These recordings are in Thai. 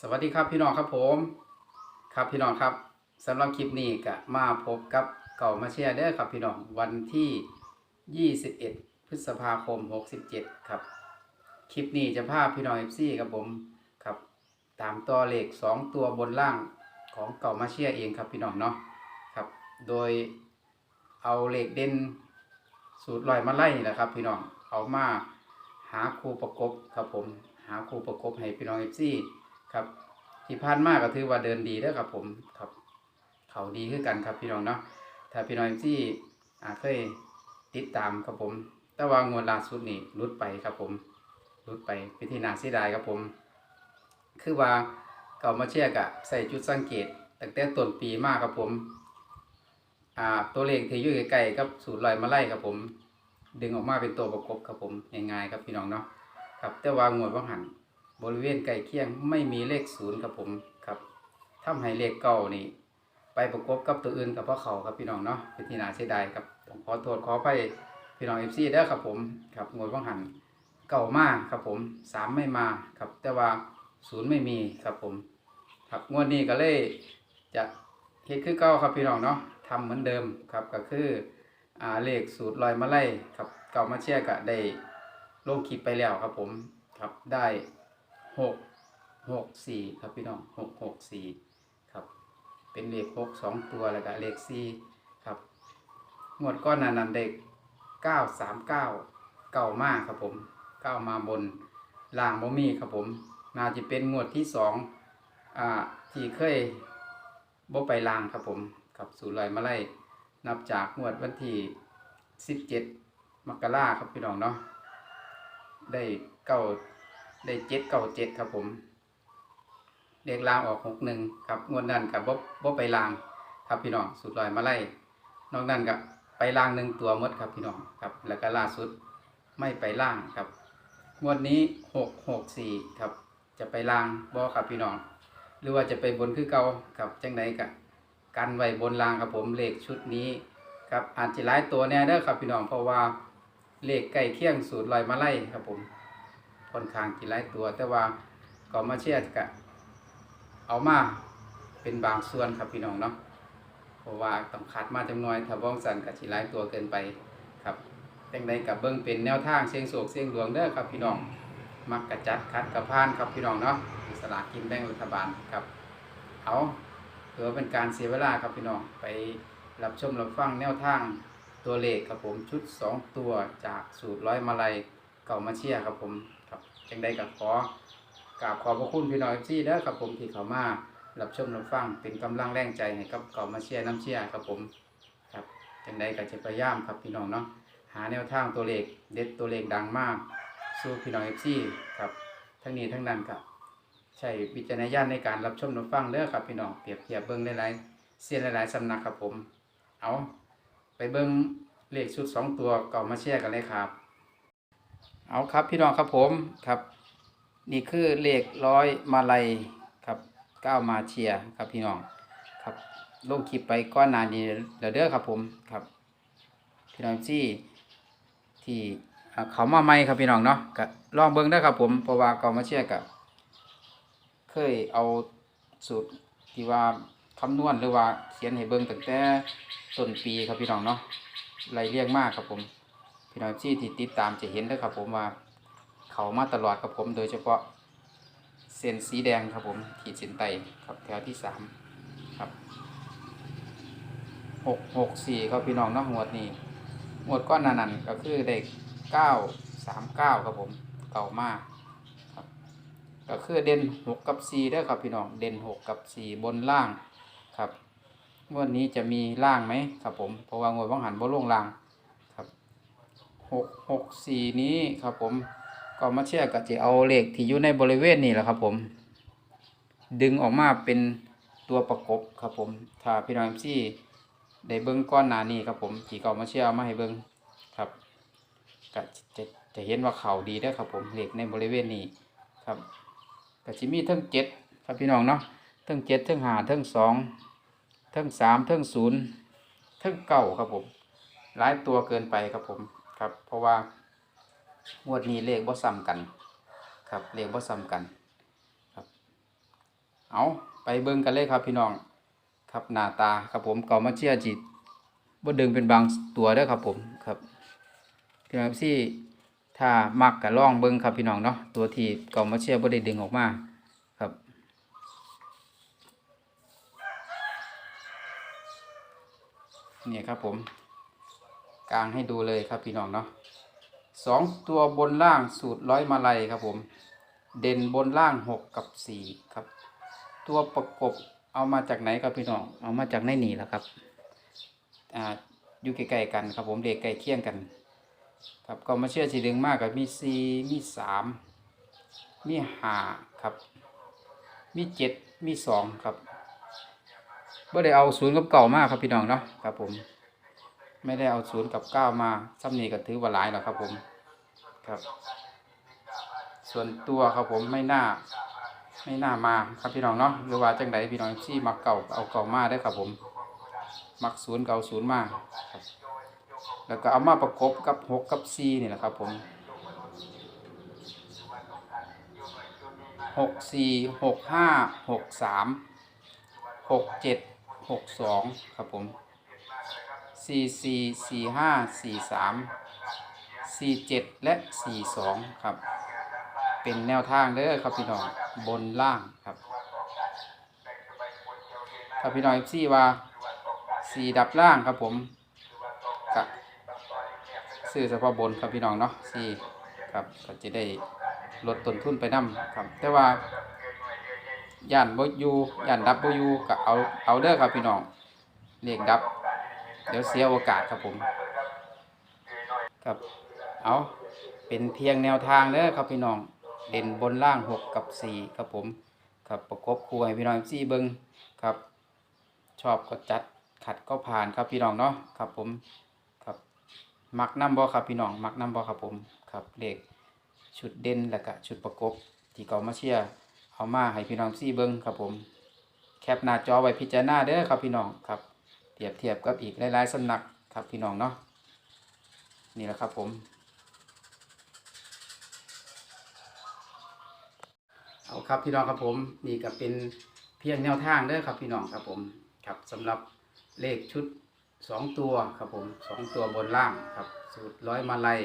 สวัสดีครับพี่น้องครับผม ครับพี่น้องครับสำหรับคลิปนี้ก็มาพบกับเก่ามาเชียร์เด้อครับพี่น้องวันที่ 21 พฤษภาคม 67 ครับ คลิปนี้จะพาพี่น้องเอฟซีครับผมครับ ตามตัวเลข 2 ตัวบนล่างของเก่ามาเชียร์เองครับพี่น้องเนาะครับ โดยเอาเลขเด่นสูตรลอยมาไล่นี่แหละครับ พี่น้องเอามาหาครูประกบครับผมหาครูประกบให้พี่น้องเอฟซี ครับ ที่ผ่านมาก็ถือว่าเดินดีเด้อครับผมครับ เขาดีขึ้นกันครับพี่น้องเนาะถ้าพี่น้องที่อาเคยติดตามครับผม แต่ว่างวดล่าสุดนี่ลุดไปครับผมลุดไปเป็นที่น่าเสียดายครับผม คือว่าเก่ามาเชียร์กะใส่จุดสังเกตตั้งแต่ต้นปีมากครับผมอ่าตัวเลขที่อยู่ใกล้ๆกับสูตรลอยมาไล่ครับผม ดึงออกมาเป็นตัวประกบครับผมง่ายๆครับพี่น้องเนาะครับแต่ว่างวดว่างหัน บริเวณใกล้เคียงไม่มีเลขศูนย์ครับผมครับทำให้เลขเก่านี่ไปประกบกับตัวอื่นกับพ่อเขาครับพี่น้องเนาะเป็นที่น่าเสียดายครับต้องขอโทษขอไปพี่น้องเอฟซีเด้ครับผมครับงวดว่างหันเก่ามากครับผมสามไม่มาครับ แต่ว่าศูนย์ไม่มีครับผม ครับงวดนี้ก็เลยจะเฮ็ดคือเก่าครับพี่น้องเนาะทำเหมือนเดิมครับก็คืออ่าเลขสูตรลอยมาไล่ครับเก่ามาเชียร์กะได้ลงคลิปไปแล้วครับผมครับได้ หกหกสี่ครับพี่น้องหกหกสี่ครับ เป็นเลขหกสองตัวแล้วก็เลขสี่ครับงวดก้อนนั้นนั้นเด็กเก้าสามเก้าเก้ามากครับผมเก้ามาบนล่างบ่มีครับผมน่าจะเป็นงวดที่สองอ่าที่เคยบ่ไปล่างครับผมครับสูตรลอยมาไล่นับจากงวดวันที่สิบเจ็ดมกราครับพี่น้องเนาะได้เก้า ได้เจ็ดเก้าเจ็ดครับผมเลขลางออกหกหนึ่งครับงวดนั้นกับบ่บ่ไปลางครับพี่น้องสุดลอยมาไล่นอกนั้นกับไปลางหนึ่งตัวมดครับพี่น้องครับ แล้วก็ล่าสุดไม่ไปล่างครับงวดนี้หกหกสี่ครับ จะไปลางบ่ครับพี่น้อง หรือว่าจะไปบนคือเก่าครับจังไดกะกันไว้บนรางครับผมเลขชุดนี้ครับอาจจะหลายตัวแน่เด้อครับพี่น้องเพราะว่าเลขใกล้เคียงสูตรลอยมาไล่ครับผม ค่อนข้างกี่หลายตัว แต่ว่าก็มาเชียร์กะเอามาเป็นบางส่วนครับพี่น้องเนาะเพราะว่าต้องคัดมาจำนวนถ้าบ้องสันกับกี่หลายตัวเกินไปครับจังใดกับเบิ้งเป็นแนวทางเสียงโศกเสียงดวงเด้อครับพี่น้องมักกระจัดคัดกระพานครับพี่น้องเนาะสลากกินแบ่งรัฐบาลครับเอาเพื่อเป็นการเสียเวลาครับพี่น้องไปรับชมรับฟังแนวทางตัวเลขครับผมชุด 2 ตัวจากสูตรร้อยมาลัยเก่ามาเชียครับผม จังใดกับขอกราบขอบพระคุณพี่น้องที่เด้อครับผมที่เขามารับชมรับฟังเป็นกำลังแรงใจให้กับเกามาเชียร์น้ำเชียร์ครับผมครับจังใดก็จะพยายามครับพี่น้องเนาะหาแนวทางตัวเลขเด็ดตัวเลขดังมาก สู้พี่น้องเอฟซีครับทั้งนี้ทั้งนั้นครับใช้วิจารณญาณในการรับชมรับฟังเด้อครับพี่น้องเปรียบเทียบเบิ้งหลายๆเสียนหลายๆสำนักครับผม เอาไปเบิ้งเลขชุดสองตัวเก่ามาเชียร์กันเลยครับ เอาครับพี่น้องครับผมครับ นี่คือเลขร้อยมาลัยครับก้าวมาเชียครับพี่น้องครับลงคลิปไปก้อนนานนี้เดี๋ยวเด้อครับผมครับพี่น้องที่ที่เขามาใหม่ครับพี่น้องเนาะก็ลองเบิ่งได้ครับผมเพราะว่าก่ามาเชียกับเคยเอาสูตรที่ว่าคำนวณหรือว่าเขียนให้เบิ่งตั้งแต่ต้นปีครับพี่น้องเนาะไล่เรียงมากครับผม พี่น้องที่ที่ติดตามจะเห็นเลยครับผมว่าเขามาตลอดครับผมโดยเฉพาะเส้นสีแดงครับผมขีดเส้นใต้ครับแถวที่สามครับหกหกสี่ครับพี่น้องเนอกหมวดนี้หมวดก้อนนานันก็คือเด็กเก้าสามเก้าครับผมเก่ามากครับก็คือเด่นหกกับสี่ได้ครับพี่น้องเด่นหกกับสี่บนล่างครับงวดนี้จะมีล่างไหมครับผมเพราะว่างวดว่างหันบ่ลงล่าง หกหกสี่นี้ครับผมก็มาเชื่อกับจะเอาเลขที่อยู่ในบริเวณนี้แหละครับผม ดึงออกมาเป็นตัวประกบครับผม ถ้าพี่น้องเอ็มซี่ได้เบิ้งก้อนหนานี้ครับผมที่ก็มาเชื่ออามาให้เบิ้งครับก็จะจะเห็นว่าเขาดีได้ครับผมเหลขในบริเวณนี้ครับก็จะมีเทั้งเจ็ดครับพี่น้องเนาะเทั้งเจ็ดเทั้งหาเทั้งสองเทั้งสามเทั้งศูนย์เทั้งเก้าครับผมหลายตัวเกินไปครับผม ครับ เพราะว่างวดนี้เลขบ่ซ้ำกัน ครับเลขบ่ซ้ำกันครับ เอาไปเบิ่งกันเลยครับพี่น้อง ครับหน้าตาครับผมเก่ามาเชียจิตบ่ดึงเป็นบางตัวด้อครับผมครับพี่น้องซี่ถ้ามักก็ลองเบิ่งครับพี่น้องเนาะตัวที่เก่ามาเชียบ่ได้ดึงออกมาครับ นี่ครับผม กลางให้ดูเลยครับพี่น้องเนาะสองตัวบนล่างสูตรร้อยมาลัยครับผม เด่นบนล่างหกกับสี่ครับ ตัวประกบเอามาจากไหนครับพี่น้อง เอามาจากในนี่แหละครับอ่าอยู่ใกล้ๆกันครับผมเด็กใกล้เคียงกัน ครับก็มาเชื่อสีดึงมากกับมีสี่มีสามมีห้าครับ มีเจ็ดมีสองครับไม่ได้เอาศูนย์กับเก่ามากครับพี่น้องเนาะครับผม ไม่ได้เอาศูนย์กับเก้ามาซ้ำนี่ก็ถือว่าหลายแล้วครับผมครับ ส่วนตัวครับผมไม่น่า ไม่น่ามาครับพี่น้องเนาะหรือว่าจังไดพี่น้องที่มักเก่าเอาเก่ามาได้ครับผม มักศูนย์เก่าศูนย์มาครับแล้วก็เอามาประกบกับหกกับสี่นี่แหละครับผมหกสี่หกห้าหกสามหกเจ็ดหกสองครับผม สี่สี่สี่ห้าสี่สามสี่เจ็ดและสี่สองครับ เป็นแนวทางเด้อครับพี่น้องบนล่างครับถ้าพี่น้องเอฟซีว่าสีดับล่างครับผมกะซื้อเฉพาะบนครับพี่น้องเนาะสีครับก็จะได้ลดต้นทุนไปนํครับ แต่ว่าย่านบอยูย่านดับบอยูก็เอาเอาเด้อครับพี่น้องเรียกดับ เดี๋ยวเสียโอกาสครับผม ครับ เอาเป็นเพียงแนวทางเด้อครับพี่น้อง เด่นบนล่างหกกับสี่ครับผม ครับประกบคู่ให้พี่น้องซี่เบิงครับ ชอบก็จัดขัดก็ผ่านครับพี่น้องเนาะครับผมครับมักน้ำบอครับพี่น้องมักน้ำบอครับผมครับเลขชุดเด่นแล้วก็ชุดประกบที่เขามาเชียร์เอามาให้พี่น้องซี่เบิงครับผม แคปหน้าจอไว้พิจารณาเด้อครับพี่น้องครับ เปรียบเทียบกับอีกหลายๆสำนักครับพี่น้องเนาะนี่แหละครับผมเอาครับพี่น้องครับผมนี่ก็เป็นเพียงแนวทางเด้อครับพี่น้องครับผมครับสำหรับเลขชุดสองตัวครับผมสองตัวบนล่างครับสูตรร้อยมาลัย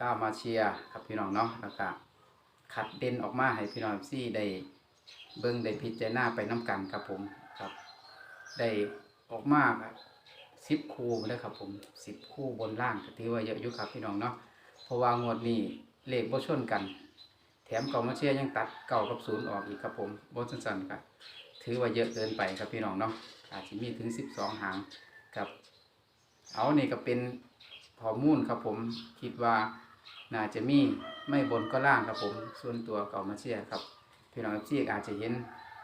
ก้ามาเชียครับพี่น้องเนาะแล้วก็ขัดเด่นออกมาให้พี่น้องซี่ได้เบิ้งได้พิจารณาไปน้กันครับผมครับได้ ออกมาครับสิบคู่เลยครับผมสิบคู่บนล่างก็ถือว่าเยอะอยู่ครับพี่น้องเนาะเพราะว่างวดนี้เลขบ่ชนกัน แถมเก่ามาเชียยังตัดเก่ากับศูนย์ออกอีกครับผมบนสั้นๆครับถือว่าเยอะเกินไปครับพี่น้องเนาะอาจจะมีถึง12หางครับ เอานี่ก็เป็นข้อมูลครับผมคิดว่าน่าจะมีไม่บนก็ล่างครับผม ส่วนตัวเก่ามาเชียครับพี่น้องที่อาจจะเห็น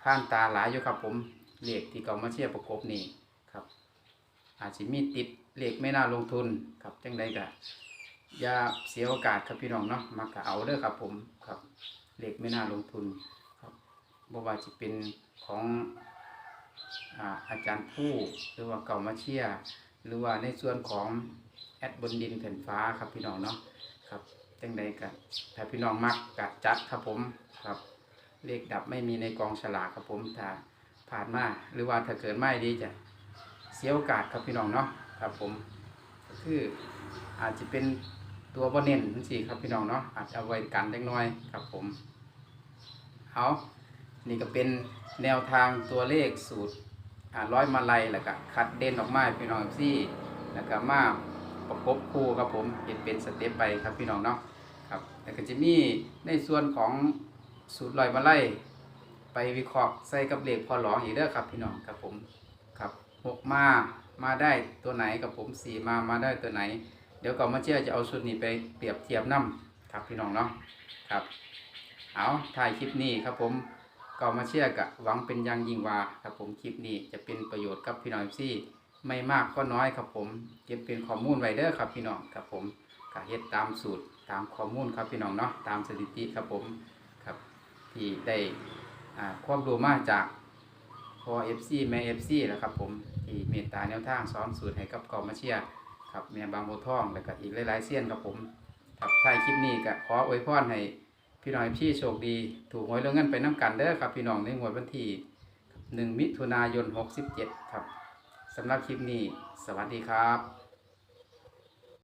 ผ่านตาหลายอยู่ครับผมเลขที่เก่ามาเชียประกบนี่ อาจจะมีติดเลขไม่น่าลงทุนครับจังใดก็อย่าเสียโอกาสครับพี่น้องเนาะมักะเอาเด้อครับผมครับเลขไม่น่าลงทุนครับบ่ว่าจะเป็นของอาอาจารย์ผู้หรือว่าเก่ามาเชียหรือว่าในส่วนของแอดบนดินแผ่นฟ้าครับพี่น้องเนาะครับจังใดก็ถ้าพี่น้องมักกะจัดครับผมครับ เลขดับไม่มีในกองฉลากครับผมถ้าผ่านมาหรือว่าถ้าเกิดไม่ดีจะ สียโอกาสครับพี่น้องเนาะครับผมก็คืออาจจะเป็นตัวบนเน้นทั้งสี่ครับพี่น้องเนาะอาจจะเอาไว้กันเล็กน้อยครับผมเอานี่ก็เป็นแนวทางตัวเลขสูตรร้อยมาลัยแล้วก็คัดเด่นออกมาให้พี่น้องซี่แล้วก็มาประกบคู่ครับผมเห็นเป็นสเต็ปไปครับพี่น้องเนาะครับแล้วก็จะมีในส่วนของสูตรลอยมาไล่ไปวิเคราะห์ใส่กับเลขพอหลองอีกเด้อครับพี่น้องครับผมครับ หกมา มาได้ตัวไหนกับผมสี่มา มาได้ตัวไหน เดี๋ยวก่อนมาเชื่อจะเอาสูตรนี้ไปเปรียบเทียบน้ำครับพี่น้องเนาะครับเอาถ่ายคลิปนี้ครับผมก่อนมาเชื่อกะหวังเป็นยังยิ่งว่าครับผมคลิปนี้จะเป็นประโยชน์กับพี่น้องซี่ไม่มากก็น้อยครับผมเก็บเป็นข้อมูลไว้เด้อครับพี่น้องครับผมกะเฮ็ดตามสูตรตามข้อมูลครับพี่น้องเนาะตามสถิติครับผมครับที่ได้อ่าความรู้มาจาก พอ FC แม่ FC แหละครับผมที่เมตตาแนวทางสอนสูตรให้กับกองมาเชียร์ครับแม่บางโบวทองแล้วก็อีกหลายๆเสี้ยนครับผมครับท้ายคลิปนี้ก็ขออวยพรให้พี่น้องพี่โชคดี ถูกหวยเรื่องเงินไปน้ำกันเด้อครับ พี่น้องในงวดวันที่1มิถุนายน 67 ครับสำหรับคลิปนี้ สวัสดีครับ